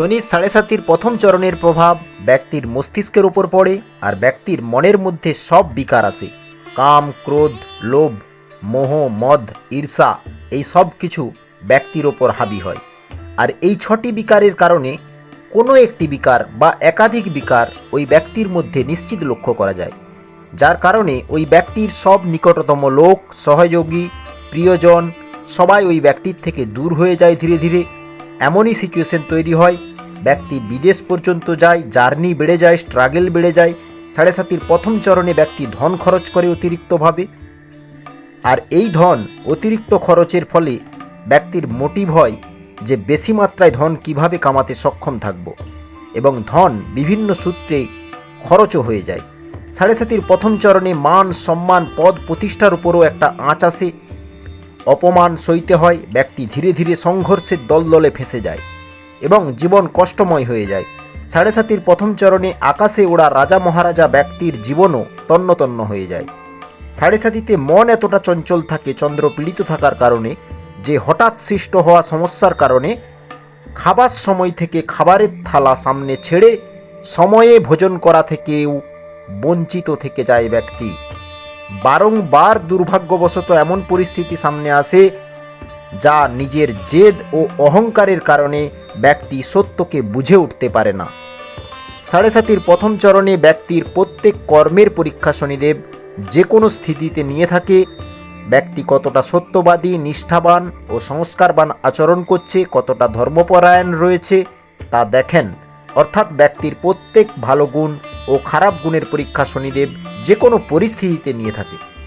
শনির সাড়ে সাতির প্রথম চরণের প্রভাব ব্যক্তির মস্তিষ্কের উপর পড়ে আর ব্যক্তির মনের মধ্যে সব বিকার আসে। কাম, ক্রোধ, লোভ, মোহ, মদ, ঈর্ষা এই সব কিছু ব্যক্তির ওপর হাবি হয়। আর এই ছটি বিকারের কারণে কোনো একটি বিকার বা একাধিক বিকার ওই ব্যক্তির মধ্যে নিশ্চিত লক্ষ্য করা যায়। যার কারণে ওই ব্যক্তির সব নিকটতম লোক, সহযোগী, প্রিয়জন সবাই ওই ব্যক্তির থেকে দূর হয়ে যায় ধীরে ধীরে। এমনই সিচুয়েশন তৈরি হয় ব্যক্তি বিদেশ পর্যন্ত যায়, জার্নি বেড়ে যায় স্ট্রাগেল বেড়ে যায়, সাড়ে সাতির প্রথম চরণে ব্যক্তি ধন খরচ করে অতিরিক্তভাবে। আর এই ধন অতিরিক্ত খরচের ফলে ব্যক্তির মোটিভ হয় যে বেশি মাত্রায় ধন কীভাবে কামাতে সক্ষম থাকব এবং ধন বিভিন্ন সূত্রে খরচও হয়ে যায়। সাড়ে সাতির প্রথম চরণে মান, সম্মান, পদ প্রতিষ্ঠার উপরও একটা আঁচ আসে। অপমান সইতে হয়, ব্যক্তি ধীরে ধীরে সংঘর্ষের দলদলে ফেসে যায়। এবং জীবন কষ্টময় হয়ে যায়। সাড়ে সাতির প্রথম চরণে আকাশে ওড়া রাজা মহারাজা ব্যক্তির জীবনও তন্ন তন্ন হয়ে যায়। সাড়ে সাতিতে মন এতটা চঞ্চল থাকে, চন্দ্র পীড়িত থাকার কারণে, যে হঠাৎ সৃষ্ট হওয়া সমস্যার কারণে খাবার সময় থেকে খাবারের থালা সামনে ছেড়ে সময়ে ভোজন করা থেকেও বঞ্চিত থেকে যায় ব্যক্তি। বারংবার দুর্ভাগ্যবশত এমন পরিস্থিতি সামনে আসে, যা নিজের জেদ ও অহংকারের কারণে ব্যক্তি সত্যকে বুঝে উঠতে পারে না। সাড়ে সাতির প্রথম চরণে ব্যক্তির প্রত্যেক কর্মের পরীক্ষা শনিদেব যে কোনো স্থিতিতে নিয়ে থাকে। ব্যক্তি কতটা সত্যবাদী, নিষ্ঠাবান ও সংস্কারবান আচরণ করছে, কতটা ধর্মপরায়ণ রয়েছে তা দেখেন। অর্থাৎ ব্যক্তির প্রত্যেক ভালো গুণ ও খারাপ গুণের পরীক্ষা শনিদেব যে কোনো পরিস্থিতিতে নিয়ে থাকে।